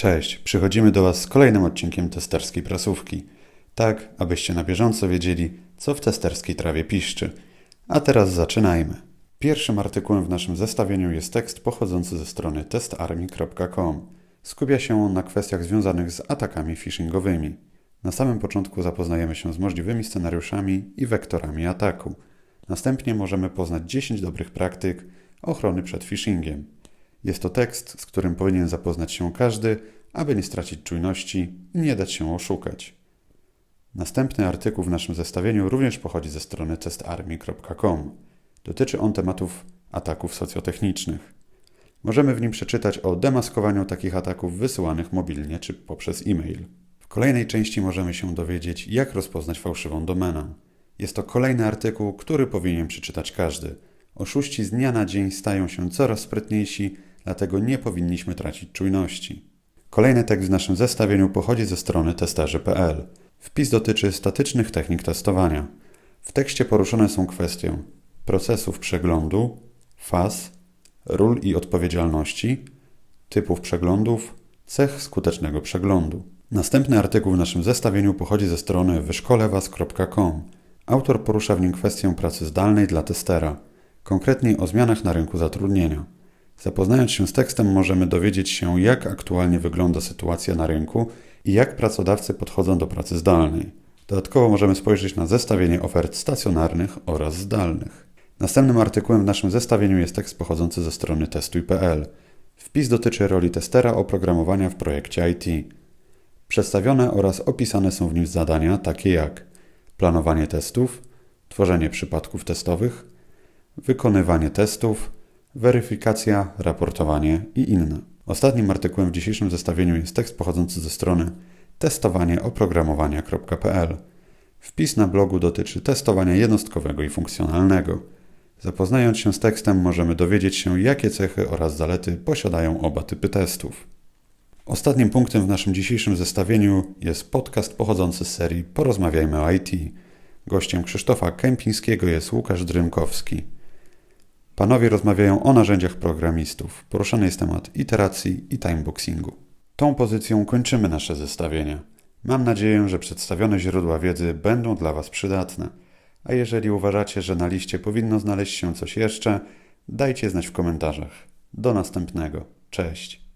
Cześć, przychodzimy do Was z kolejnym odcinkiem testerskiej prasówki. Tak, abyście na bieżąco wiedzieli, co w testerskiej trawie piszczy. A teraz zaczynajmy. Pierwszym artykułem w naszym zestawieniu jest tekst pochodzący ze strony testarmy.com. Skupia się on na kwestiach związanych z atakami phishingowymi. Na samym początku zapoznajemy się z możliwymi scenariuszami i wektorami ataku. Następnie możemy poznać 10 dobrych praktyk ochrony przed phishingiem. Jest to tekst, z którym powinien zapoznać się każdy, aby nie stracić czujności i nie dać się oszukać. Następny artykuł w naszym zestawieniu również pochodzi ze strony testarmy.com. Dotyczy on tematów ataków socjotechnicznych. Możemy w nim przeczytać o demaskowaniu takich ataków wysyłanych mobilnie czy poprzez e-mail. W kolejnej części możemy się dowiedzieć, jak rozpoznać fałszywą domenę. Jest to kolejny artykuł, który powinien przeczytać każdy. Oszuści z dnia na dzień stają się coraz sprytniejsi, dlatego nie powinniśmy tracić czujności. Kolejny tekst w naszym zestawieniu pochodzi ze strony testerzy.pl. Wpis dotyczy statycznych technik testowania. W tekście poruszone są kwestie procesów przeglądu, faz, ról i odpowiedzialności, typów przeglądów, cech skutecznego przeglądu. Następny artykuł w naszym zestawieniu pochodzi ze strony wyszkolewas.com. Autor porusza w nim kwestię pracy zdalnej dla testera, konkretniej o zmianach na rynku zatrudnienia. Zapoznając się z tekstem, możemy dowiedzieć się, jak aktualnie wygląda sytuacja na rynku i jak pracodawcy podchodzą do pracy zdalnej. Dodatkowo możemy spojrzeć na zestawienie ofert stacjonarnych oraz zdalnych. Następnym artykułem w naszym zestawieniu jest tekst pochodzący ze strony testuj.pl. Wpis dotyczy roli testera oprogramowania w projekcie IT. Przedstawione oraz opisane są w nim zadania takie jak planowanie testów, tworzenie przypadków testowych, wykonywanie testów, weryfikacja, raportowanie i inne. Ostatnim artykułem w dzisiejszym zestawieniu jest tekst pochodzący ze strony testowanieoprogramowania.pl. Wpis na blogu dotyczy testowania jednostkowego i funkcjonalnego. Zapoznając się z tekstem, możemy dowiedzieć się, jakie cechy oraz zalety posiadają oba typy testów. Ostatnim punktem w naszym dzisiejszym zestawieniu jest podcast pochodzący z serii Porozmawiajmy o IT. Gościem Krzysztofa Kępińskiego jest Łukasz Drymkowski. Panowie rozmawiają o narzędziach programistów. Poruszany jest temat iteracji i timeboxingu. Tą pozycją kończymy nasze zestawienie. Mam nadzieję, że przedstawione źródła wiedzy będą dla Was przydatne. A jeżeli uważacie, że na liście powinno znaleźć się coś jeszcze, dajcie znać w komentarzach. Do następnego. Cześć.